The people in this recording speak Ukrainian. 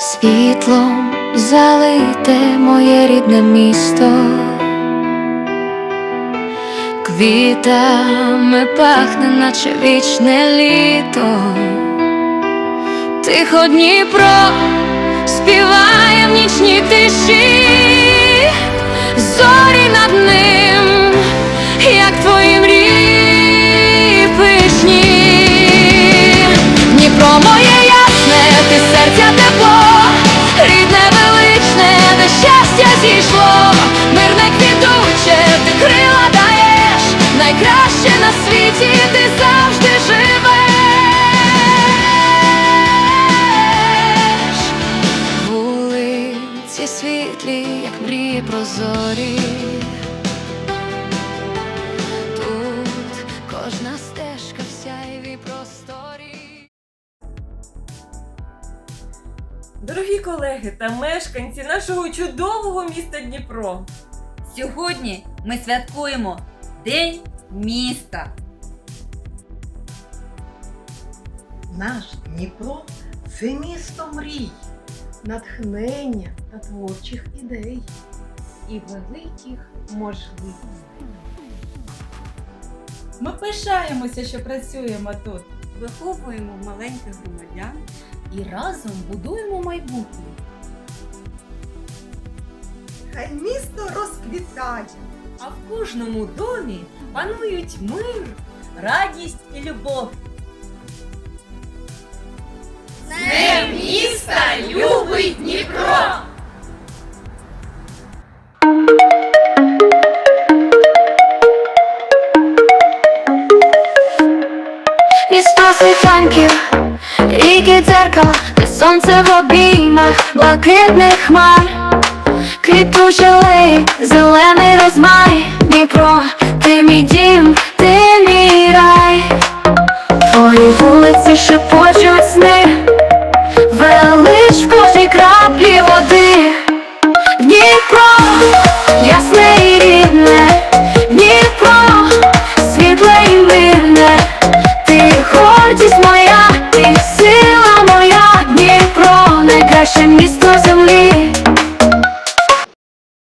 світлом залите моє рідне місто, квітами пахне, наче вічне літо, тихо Дніпро співає в нічній тиші. Світлі, як мрії прозорі. Тут кожна стежка в сяйві просторі. Дорогі колеги та мешканці нашого чудового міста Дніпро. Сьогодні ми святкуємо День міста. Наш Дніпро це місто мрій, натхнення та творчих ідей і великих можливостей. Ми пишаємося, що працюємо тут. виховуємо маленьких громадян. І разом будуємо майбутнє. Хай місто розквітає. А в кожному домі панують мир, радість і любов. Місто світанків, ріки дзеркал, де сонце в обіймах, блакитних хмар, квітучі алеї, зелений розмай, Дніпро, ти мій дім, ти мій рай, твої вулиці шепочуть Перше місто землі.